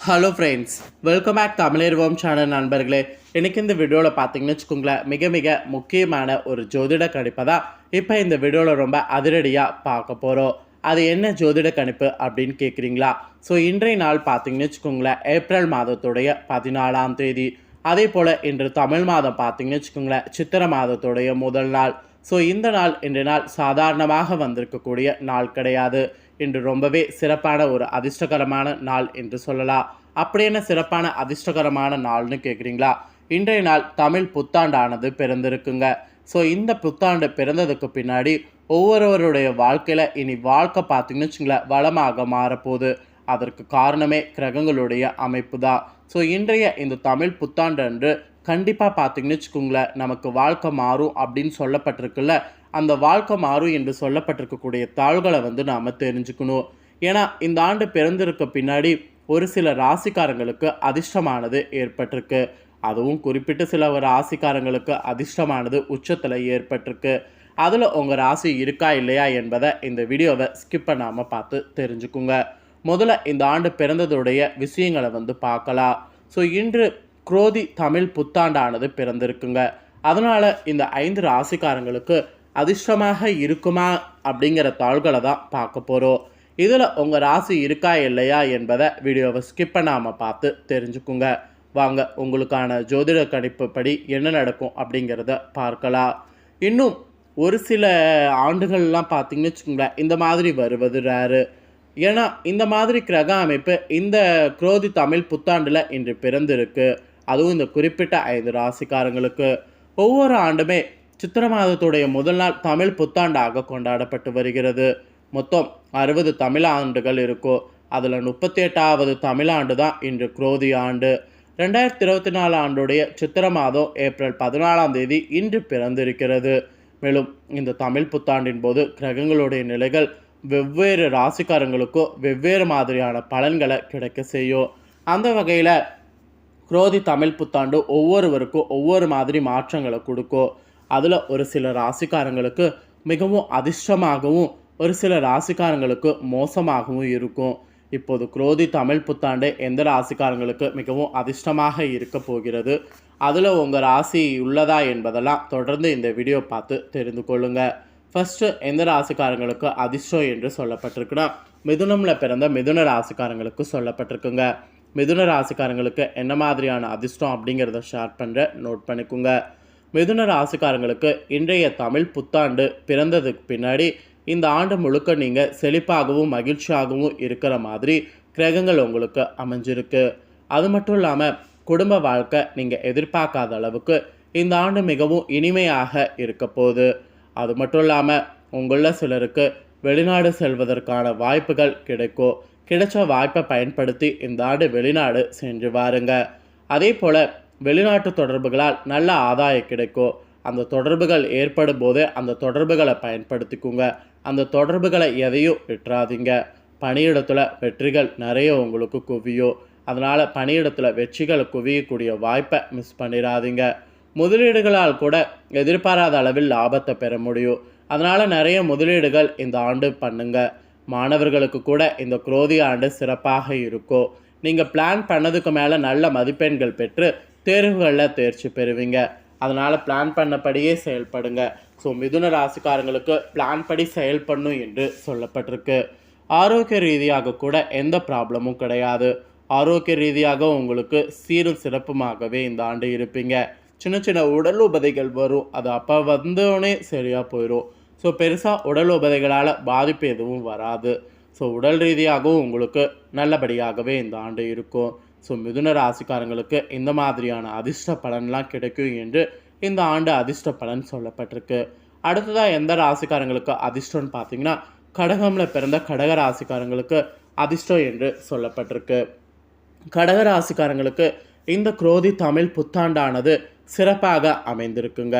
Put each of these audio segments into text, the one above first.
Hello friends welcome back தமிழர்வோம் channel நண்பர்களே. இன்றைக்கி இந்த வீடியோவில் பார்த்தீங்கன்னு வச்சுக்கோங்களேன் மிக மிக முக்கியமான ஒரு ஜோதிட கணிப்பை தான் இப்போ இந்த வீடியோவில் ரொம்ப அதிரடியாக பார்க்க போகிறோம் அது என்ன ஜோதிட கணிப்பு அப்படின்னு கேட்குறீங்களா ஸோ இன்றைய நாள் பார்த்தீங்கன்னு வச்சுக்கோங்களேன் ஏப்ரல் மாதத்துடைய பதினாலாம் தேதி. அதே போல் இன்று தமிழ் மாதம் பார்த்தீங்கன்னு வச்சுக்கோங்களேன் சித்திரை மாதத்துடைய முதல் நாள். ஸோ இந்த நாள் இன்றைய நாள் சாதாரணமாக வந்திருக்கக்கூடிய நாள் கிடையாது. இன்று ரொம்பவே சிறப்பான ஒரு அதிர்ஷ்டகரமான நாள் என்று சொல்லலாம். அப்படி என்ன சிறப்பான அதிர்ஷ்டகரமான நாள்னு கேட்குறீங்களா இன்றைய நாள் தமிழ் புத்தாண்டானது பிறந்திருக்குங்க. ஸோ இந்த புத்தாண்டு பிறந்ததுக்கு பின்னாடி ஒவ்வொருவருடைய வாழ்க்கையில் இனி வாழ்க்கை பார்த்தீங்கன்னு வச்சுங்களேன் வளமாக மாறப்போகுது. அதற்கு காரணமே கிரகங்களுடைய அமைப்பு தான் ஸோ இன்றைய இந்த தமிழ் புத்தாண்டு அன்று கண்டிப்பாக பார்த்தீங்கன்னு வச்சுக்கோங்களேன் நமக்கு வாழ்க்கை மாறும் அப்படின்னு சொல்லப்பட்டிருக்குல்ல. அந்த வாழ்க்கை மாறும் என்று சொல்லப்பட்டிருக்கக்கூடிய தாள்களை வந்து நாம் தெரிஞ்சுக்கணும். ஏன்னா இந்த ஆண்டு பிறந்திருக்க பின்னாடி ஒரு சில ராசிக்காரங்களுக்கு அதிர்ஷ்டமானது ஏற்பட்டிருக்கு. அதுவும் குறிப்பிட்ட சில ராசிக்காரங்களுக்கு அதிர்ஷ்டமானது உச்சத்தில் ஏற்பட்டிருக்கு. அதில் உங்கள் ராசி இருக்கா இல்லையா என்பதை இந்த வீடியோவை ஸ்கிப் பண்ணாமல் பார்த்து தெரிஞ்சுக்குங்க. முதல்ல இந்த ஆண்டு பிறந்ததுடைய விஷயங்களை வந்து பார்க்கலாம். ஸோ இன்று குரோதி தமிழ் புத்தாண்டானது பிறந்திருக்குங்க. அதனால் இந்த ஐந்து ராசிக்காரங்களுக்கு அதிர்ஷ்டமாக இருக்குமா அப்படிங்கிற தாள்களை தான் பார்க்க போகிறோம் இதில் உங்கள் ராசி இருக்கா இல்லையா என்பதை வீடியோவை ஸ்கிப் பண்ணாமல் பார்த்து தெரிஞ்சுக்குங்க. வாங்க உங்களுக்கான ஜோதிட கணிப்பு படி என்ன நடக்கும் அப்படிங்கிறத பார்க்கலாம். இன்னும் ஒரு சில ஆண்டுகள்லாம் பார்த்தீங்கன்னு வச்சுக்கோங்களேன் இந்த மாதிரி வருவது ரேரு ஏன்னா இந்த மாதிரி கிரக அமைப்பு இந்த குரோதி தமிழ் புத்தாண்டில் இன்று பிறந்திருக்கு. அதுவும் இந்த குறிப்பிட்ட ஐந்து ராசிக்காரங்களுக்கு. ஒவ்வொரு ஆண்டுமே சித்திர மாதத்துடைய முதல் நாள் தமிழ் புத்தாண்டாக கொண்டாடப்பட்டு வருகிறது. மொத்தம் அறுபது தமிழ் ஆண்டுகள் இருக்கும் அதில் முப்பத்தி எட்டாவது தமிழாண்டு தான் இன்று குரோதி ஆண்டு. ரெண்டாயிரத்தி இருபத்தி நாலு ஆண்டுடைய சித்திர மாதம் ஏப்ரல் பதினாலாம் தேதி இன்று பிறந்திருக்கிறது. மேலும் இந்த தமிழ் புத்தாண்டின் போது கிரகங்களுடைய நிலைகள் வெவ்வேறு ராசிக்காரங்களுக்கும் வெவ்வேறு மாதிரியான பலன்களை கிடைக்க செய்யும். அந்த வகையில் குரோதி தமிழ் புத்தாண்டு ஒவ்வொருவருக்கும் ஒவ்வொரு மாதிரி மாற்றங்களை கொடுக்கும். அதில் ஒரு சில ராசிக்காரங்களுக்கு மிகவும் அதிர்ஷ்டமாகவும் ஒரு சில ராசிக்காரங்களுக்கு மோசமாகவும் இருக்கும். இப்போது குரோதி தமிழ் புத்தாண்டு எந்த ராசிக்காரங்களுக்கு மிகவும் அதிர்ஷ்டமாக இருக்க போகிறது? அதில் உங்கள் ராசி உள்ளதா என்பதெல்லாம் தொடர்ந்து இந்த வீடியோ பார்த்து தெரிந்து கொள்ளுங்கள் ஃபஸ்ட்டு எந்த ராசிக்காரங்களுக்கு அதிர்ஷ்டம் என்று சொல்லப்பட்டிருக்குன்னா மிதுனமில் பிறந்த மிதுன ராசிக்காரங்களுக்கு சொல்லப்பட்டிருக்குங்க. மிதுன ராசிக்காரங்களுக்கு என்ன மாதிரியான அதிர்ஷ்டம் அப்படிங்கிறத ஷேர் பண்ணுற நோட் பண்ணிக்கோங்க. மிதுன ராசிக்காரங்களுக்கு இன்றைய தமிழ் புத்தாண்டு பிறந்ததுக்கு பின்னாடி இந்த ஆண்டு முழுக்க நீங்கள் செழிப்பாகவும் மகிழ்ச்சியாகவும் இருக்கிற மாதிரி கிரகங்கள் உங்களுக்கு அமைஞ்சிருக்கு. அது மட்டும் இல்லாமல் குடும்ப வாழ்க்கை நீங்கள் எதிர்பார்க்காத அளவுக்கு இந்த ஆண்டு மிகவும் இனிமையாக இருக்க போகுது. அது மட்டும் இல்லாமல் உங்களில் சிலருக்கு வெளிநாடு செல்வதற்கான வாய்ப்புகள் கிடைக்கும். கிடைச்ச வாய்ப்பை பயன்படுத்தி இந்த ஆண்டு வெளிநாடு சென்று வாருங்க. அதே போல் வெளிநாட்டு தொடர்புகளால் நல்ல ஆதாயம் கிடைக்கும் அந்த தொடர்புகள் ஏற்படும் போது அந்த தொடர்புகளை பயன்படுத்திக்குங்க. அந்த தொடர்புகளை எதையும் விட்டுறாதீங்க. பணியிடத்தில் வெற்றிகள் நிறைய உங்களுக்கு குவியும். அதனால் பணியிடத்தில் வெற்றிகளை குவியக்கூடிய வாய்ப்பை மிஸ் பண்ணிடாதீங்க. முதலீடுகளால் கூட எதிர்பாராத அளவில் லாபத்தை பெற முடியும். அதனால் நிறைய முதலீடுகள் இந்த ஆண்டு பண்ணுங்க. மாணவர்களுக்கு கூட இந்த குரோதி ஆண்டு சிறப்பாக இருக்கும். நீங்கள் பிளான் பண்ணதுக்கு மேலே நல்ல மதிப்பெண்கள் பெற்று தேர்வுகளில் தேர்ச்சி பெறுவீங்க. அதனால் பிளான் பண்ணபடியே செயல்படுங்க. ஸோ மிதுன ராசிக்காரங்களுக்கு பிளான் படி செயல்படணும் என்று சொல்லப்பட்டிருக்கு. ஆரோக்கிய ரீதியாக கூட எந்த ப்ராப்ளமும் கிடையாது. ஆரோக்கிய ரீதியாக உங்களுக்கு சீரும் சிறப்புமாகவே இந்த ஆண்டு இருப்பீங்க. சின்ன சின்ன உடல் உபதைகள் வரும். அது அப்போ வந்தோடனே சரியாக போயிடும் ஸோ பெருசாக உடல் உபதைகளால் பாதிப்பு எதுவும் வராது. ஸோ உடல் ரீதியாகவும் உங்களுக்கு நல்லபடியாகவே இந்த ஆண்டு இருக்கும். ஸோ மிதுன ராசிக்காரங்களுக்கு இந்த மாதிரியான அதிர்ஷ்ட பலன்லாம் கிடைக்கும் என்று இந்த ஆண்டு அதிர்ஷ்ட பலன் சொல்லப்பட்டிருக்கு. அடுத்ததாக எந்த ராசிக்காரங்களுக்கு அதிர்ஷ்டம்னு பார்த்தீங்கன்னா கடகமில் பிறந்த கடக ராசிக்காரங்களுக்கு அதிர்ஷ்டம் என்று சொல்லப்பட்டிருக்கு. கடக ராசிக்காரங்களுக்கு இந்த குரோதி தமிழ் புத்தாண்டானது சிறப்பாக அமைந்திருக்குங்க.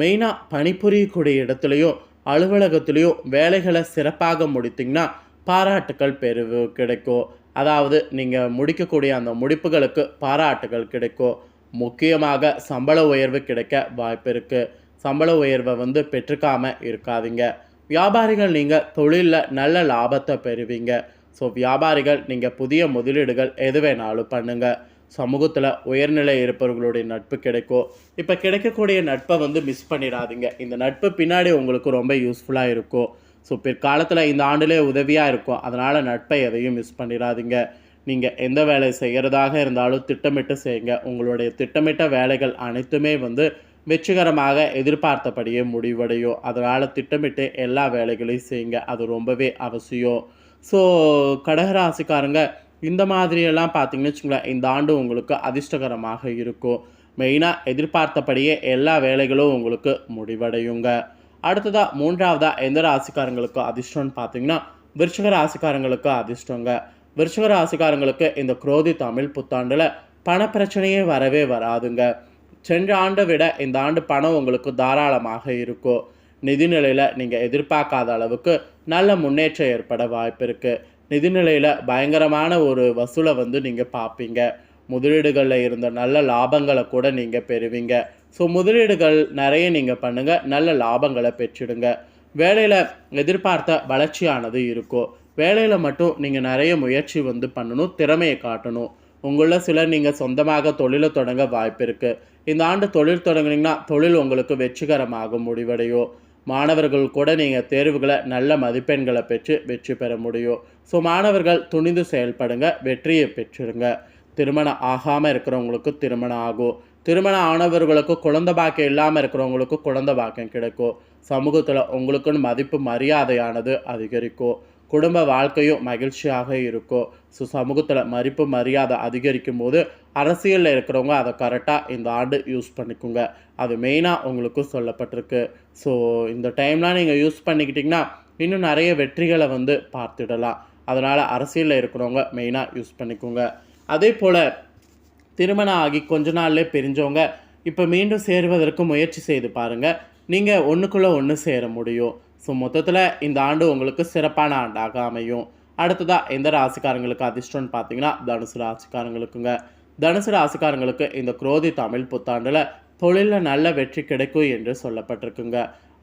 மெயினாக பணிபுரியக்கூடிய இடத்துலையும் அலுவலகத்துலேயும் வேலைகளை சிறப்பாக முடித்திங்கன்னா பாராட்டுக்கள் பெரு கிடைக்கும். அதாவது நீங்கள் முடிக்கக்கூடிய அந்த முடிப்புகளுக்கு பாராட்டுகள் கிடைக்கும் முக்கியமாக சம்பள உயர்வு கிடைக்க வாய்ப்பு இருக்குது சம்பள உயர்வை வந்து பெற்றுக்காம இருக்காதீங்க. வியாபாரிகள் நீங்கள் தொழிலில் நல்ல லாபத்தை பெறுவீங்க. ஸோ வியாபாரிகள் நீங்கள் புதிய முதலீடுகள் எது வேணாலும் பண்ணுங்கள் சமூகத்தில் உயர்நிலை இருப்பவர்களுடைய நட்பு கிடைக்கும் இப்போ கிடைக்கக்கூடிய நட்பை வந்து மிஸ் பண்ணிடாதீங்க. இந்த நட்பு பின்னாடி உங்களுக்கு ரொம்ப யூஸ்ஃபுல்லாக இருக்கும் ஸோ பிற்காலத்தில் இந்த ஆண்டிலே உதவியாக இருக்கும். அதனால் நட்பை எதையும் மிஸ் பண்ணிடாதீங்க. நீங்கள் எந்த வேலை செய்கிறதாக இருந்தாலும் திட்டமிட்டு செய்யுங்க. உங்களுடைய திட்டமிட்ட வேலைகள் அனைத்துமே வந்து வெற்றிகரமாக எதிர்பார்த்தபடியே முடிவடையும். அதனால் திட்டமிட்டு எல்லா வேலைகளையும் செய்யுங்க. அது ரொம்பவே அவசியம். ஸோ கடகராசிக்காரங்க இந்த மாதிரியெல்லாம் பார்த்தீங்கன்னு வச்சுங்களேன் இந்த ஆண்டு உங்களுக்கு அதிர்ஷ்டகரமாக இருக்கும். மெயினாக எதிர்பார்த்தபடியே எல்லா வேலைகளும் உங்களுக்கு முடிவடையுங்க. அடுத்ததாக மூன்றாவதாக எந்த ராசிக்காரங்களுக்கு அதிர்ஷ்டம்னு பார்த்தீங்கன்னா விருச்சக ராசிக்காரங்களுக்கு அதிர்ஷ்டங்க. விருச்சக ராசிக்காரங்களுக்கு இந்த குரோதி தமிழ் புத்தாண்டில் பணப்பிரச்சனையே வரவே வராதுங்க. சென்ற ஆண்டை விட இந்த ஆண்டு பணம் உங்களுக்கு தாராளமாக இருக்கும் நிதிநிலையில் நீங்கள் எதிர்பார்க்காத அளவுக்கு நல்ல முன்னேற்றம் ஏற்பட வாய்ப்பு இருக்குது நிதிநிலையில் பயங்கரமான ஒரு வசூலை வந்து நீங்கள் பார்ப்பீங்க. முதலீடுகளில் இருந்த நல்ல லாபங்களை கூட நீங்கள் பெறுவீங்க. ஸோ முதலீடுகள் நிறைய நீங்கள் பண்ணுங்கள் நல்ல லாபங்களை பெற்றிடுங்க. வேலையில் எதிர்பார்த்த வளர்ச்சியானது இருக்கும். வேலையில் மட்டும் நீங்கள் நிறைய முயற்சி வந்து பண்ணணும். திறமையை காட்டணும். உங்களில் சிலர் நீங்கள் சொந்தமாக தொழிலை தொடங்க வாய்ப்பு இருக்குது இந்த ஆண்டு தொழில் தொடங்குனீங்கன்னா தொழில் உங்களுக்கு வெற்றிகரமாக முடிவடையும். மாணவர்கள் கூட நீங்கள் தேர்வுகளை நல்ல மதிப்பெண்களை பெற்று வெற்றி பெற முடியும். ஸோ மாணவர்கள் துணிந்து செயல்படுங்க. வெற்றியை பெற்றிருங்க திருமணம் ஆகாமல் இருக்கிறவங்களுக்கு திருமணம் ஆகும். திருமணம் ஆனவர்களுக்கு குழந்த பாக்கியம் இல்லாமல் இருக்கிறவங்களுக்கு குழந்த பாக்கியம் கிடைக்கும். சமூகத்தில் உங்களுக்குன்னு மதிப்பு மரியாதையானது அதிகரிக்கும். குடும்ப வாழ்க்கையும் மகிழ்ச்சியாக இருக்கும். ஸோ சமூகத்தில் மதிப்பு மரியாதை அதிகரிக்கும் போது அரசியலில் இருக்கிறவங்க அதை கரெக்டாக இந்த ஆண்டு யூஸ் பண்ணிக்கோங்க. அது மெயினாக உங்களுக்கு சொல்லப்பட்டிருக்கு. ஸோ இந்த டைம்லாம் நீங்கள் யூஸ் பண்ணிக்கிட்டிங்கன்னா இன்னும் நிறைய வெற்றிகளை வந்து பார்த்துடலாம். அதனால் அரசியலில் இருக்கிறவங்க மெயினாக யூஸ் பண்ணிக்கோங்க. அதே போல் திருமணம் ஆகி கொஞ்ச நாள்லேயே பிரிஞ்சவங்க இப்போ மீண்டும் சேருவதற்கு முயற்சி செய்து பாருங்கள் நீங்கள் ஒன்றுக்குள்ளே ஒன்று சேர முடியும். ஸோ மொத்தத்தில் இந்த ஆண்டு உங்களுக்கு சிறப்பான ஆண்டாக அமையும். அடுத்ததாக எந்த ராசிக்காரங்களுக்கு அதிர்ஷ்டம்னு பார்த்தீங்கன்னா தனுசு ராசிக்காரங்களுக்குங்க. தனுசு ராசிக்காரங்களுக்கு இந்த குரோதி தமிழ் புத்தாண்டில் தொழிலில் நல்ல வெற்றி கிடைக்கும் என்று சொல்லப்பட்டிருக்குங்க.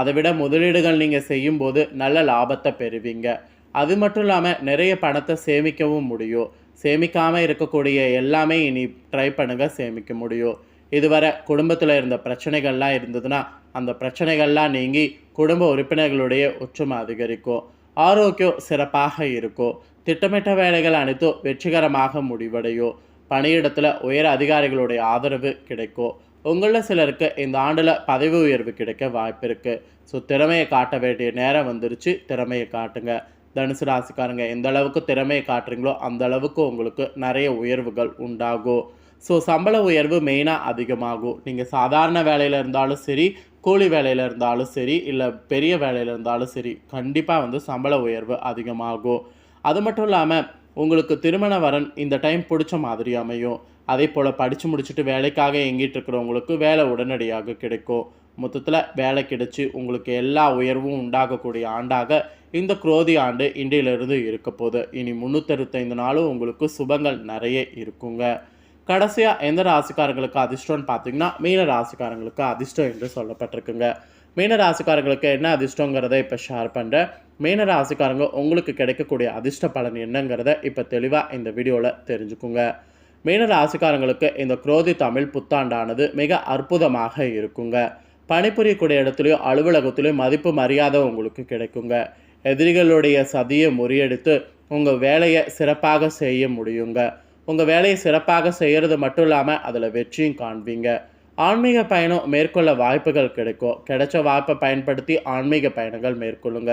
அதை விட முதலீடுகள் நீங்கள் செய்யும்போது நல்ல லாபத்தை பெறுவீங்க. அது மட்டும் இல்லாமல் நிறைய பணத்தை சேமிக்கவும் முடியும். சேமிக்காமல் இருக்கக்கூடிய எல்லாமே இனி ட்ரை பண்ணுங்கள் சேமிக்க முடியும். இதுவரை குடும்பத்தில் இருந்த பிரச்சனைகள்லாம் இருந்ததுன்னா அந்த பிரச்சனைகள்லாம் நீங்கி குடும்ப உறுப்பினர்களுடைய ஒற்றுமை அதிகரிக்கும். ஆரோக்கியம் சிறப்பாக இருக்கும். திட்டமிட்ட வேலைகள் அனைத்தும் வெற்றிகரமாக முடிவடையும். பணியிடத்தில் உயர் அதிகாரிகளுடைய ஆதரவு கிடைக்கும். உங்களில் சிலருக்கு இந்த ஆண்டில் பதவி உயர்வு கிடைக்க வாய்ப்பு இருக்குது ஸோ திறமையை காட்ட வேண்டிய நேரம் வந்துருச்சு. திறமையை காட்டுங்க. தனுசு ராசிக்காரங்க எந்த அளவுக்கு திறமையை காட்டுறீங்களோ அந்த அளவுக்கு உங்களுக்கு நிறைய உயர்வுகள் உண்டாகும். ஸோ சம்பள உயர்வு மெயினாக அதிகமாகும். நீங்கள் சாதாரண வேலையில் இருந்தாலும் சரி கூலி வேலையில் இருந்தாலும் சரி இல்லை பெரிய வேலையில் இருந்தாலும் சரி கண்டிப்பாக வந்து சம்பள உயர்வு அதிகமாகும். அது மட்டும் இல்லாமல் உங்களுக்கு திருமண வரன் இந்த டைம் பிடிச்ச மாதிரி அமையும். அதே போல் படித்து முடிச்சுட்டு வேலைக்காக எங்கிட்டு இருக்கிறவங்களுக்கு வேலை உடனடியாக கிடைக்கும். மொத்தத்தில் வேலை கிடைச்சி உங்களுக்கு எல்லா உயர்வும் உண்டாகக்கூடிய ஆண்டாக இந்த குரோதி ஆண்டு இன்றையிலிருந்து இருக்க போகுது. இனி முந்நூற்றறுபத்தைந்து நாளும் உங்களுக்கு சுபங்கள் நிறைய இருக்குங்க. கடைசியாக எந்த ராசிக்காரங்களுக்கு அதிர்ஷ்டம்னு பார்த்தீங்கன்னா மீன ராசிக்காரங்களுக்கு அதிர்ஷ்டம் என்று சொல்லப்பட்டிருக்குங்க. மீன ராசிக்காரங்களுக்கு என்ன அதிர்ஷ்டங்கிறத இப்போ ஷேர் பண்ணுறேன் மீன ராசிக்காரங்க உங்களுக்கு கிடைக்கக்கூடிய அதிர்ஷ்ட பலன் என்னங்கிறத இப்போ தெளிவாக இந்த வீடியோவில் தெரிஞ்சுக்குங்க. மீன ராசிக்காரங்களுக்கு இந்த குரோதி தமிழ் புத்தாண்டானது மிக அற்புதமாக இருக்குங்க. பணிபுரியக்கூடிய இடத்துலையும் அலுவலகத்துலேயும் மதிப்பு மரியாதை உங்களுக்கு கிடைக்குங்க. எதிரிகளுடைய சதியை முறியடித்து உங்கள் வேலையை சிறப்பாக செய்ய முடியுங்க. உங்கள் வேலையை சிறப்பாக செய்கிறது மட்டும் இல்லாமல் அதில் வெற்றியும் காண்பீங்க. ஆன்மீக பயணம் மேற்கொள்ள வாய்ப்புகள் கிடைக்கும். கிடைச்ச வாய்ப்பை பயன்படுத்தி ஆன்மீக பயணங்கள் மேற்கொள்ளுங்க.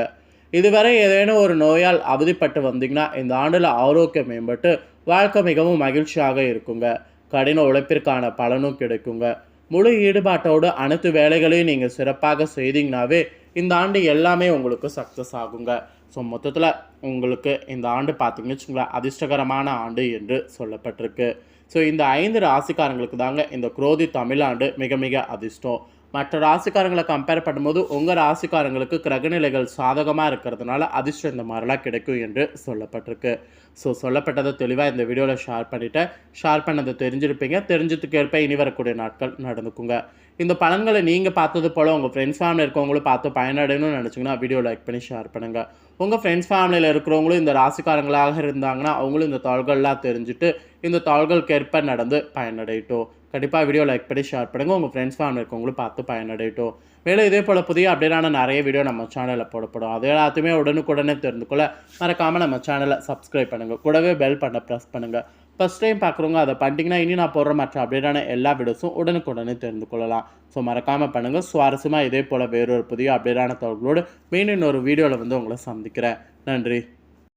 இதுவரை ஏதேனும் ஒரு நோயால் அவதிப்பட்டு வந்தீங்கன்னா இந்த ஆண்டில் ஆரோக்கியம் மேம்பட்டு வாழ்க்கை மிகவும் மகிழ்ச்சியாக இருக்குங்க. கடின உழைப்பிற்கான பலனும் கிடைக்குங்க. முழு ஈடுபாட்டோடு அனைத்து வேலைகளையும் நீங்கள் சிறப்பாக செய்தீங்கனாவே இந்த ஆண்டு எல்லாமே உங்களுக்கு சக்ஸஸ் ஆகுங்க. ஸோ மொத்தத்தில் உங்களுக்கு இந்த ஆண்டு பார்த்தீங்கன்னு வச்சுங்களேன் அதிர்ஷ்டகரமான ஆண்டு என்று சொல்லப்பட்டிருக்கு. ஸோ இந்த ஐந்து ராசிக்காரங்களுக்கு தாங்க இந்த குரோதி தமிழாண்டு மிக மிக அதிர்ஷ்டம். மற்ற ராசிக்காரங்களை கம்பேர் பண்ணும்போது உங்கள் ராசிக்காரங்களுக்கு கிரகநிலைகள் சாதகமாக இருக்கிறதுனால அதிர்ஷ்டம் இந்த மாதிரிலாம் கிடைக்கும் என்று சொல்லப்பட்டிருக்கு. ஸோ சொல்லப்பட்டதை தெளிவாக இந்த வீடியோவில் ஷேர் பண்ணிவிட்டேன் ஷேர் பண்ணதை தெரிஞ்சிருப்பீங்க. தெரிஞ்சதுக்கு ஏற்ப இனி வரக்கூடிய நாட்கள் நடந்துக்குங்க. இந்த பலன்களை நீங்கள் பார்த்தது போல் உங்கள் ஃப்ரெண்ட்ஸ் ஃபேமிலி இருக்கவங்களும் பார்த்து பயனடையணும்னு நினச்சிங்கன்னா வீடியோ லைக் பண்ணி ஷேர் பண்ணுங்கள் உங்கள் ஃப்ரெண்ட்ஸ் ஃபேமிலியில் இருக்கிறவங்களும் இந்த ராசிக்காரங்களாக இருந்தாங்கன்னா அவங்களும் இந்த தாள்கள்லாம் தெரிஞ்சுட்டு இந்த தாள்களுக்கு ஏற்ப நடந்து பயனடையட்டும். கண்டிப்பாக வீடியோ லைக் பண்ணி ஷேர் பண்ணுங்கள் உங்கள் ஃப்ரெண்ட்ஸ் ஃபேமிலி இருக்கவங்களும் பார்த்து பயனடையட்டும். மேலும் இதே போல் புதிய அப்டேட்டான நிறைய வீடியோ நம்ம சேனலில் போடப்படும். அது எல்லாத்தையுமே உடனுக்குடனே தெரிந்து கொள்ள மறக்காமல் நம்ம சேனலை சப்ஸ்கிரைப் பண்ணுங்கள் கூடவே பெல் பண்ண ப்ரெஸ் பண்ணுங்கள் ஃபஸ்ட் டைம் பார்க்குறவங்க அதை பண்ணிட்டீங்கன்னா இனி நான் போடுற மற்ற அப்டேட்டான எல்லா வீடியோஸும் உடனுக்குடனே தெரிந்து கொள்ளலாம். ஸோ மறக்காமல் பண்ணுங்கள் சுவாரஸ்யமாக இதே போல் வேறொரு புதிய அப்டேட்டான தகவலோடு மீண்டும் இன்னொரு வீடியோவில் வந்து உங்களை சந்திக்கிறேன். நன்றி.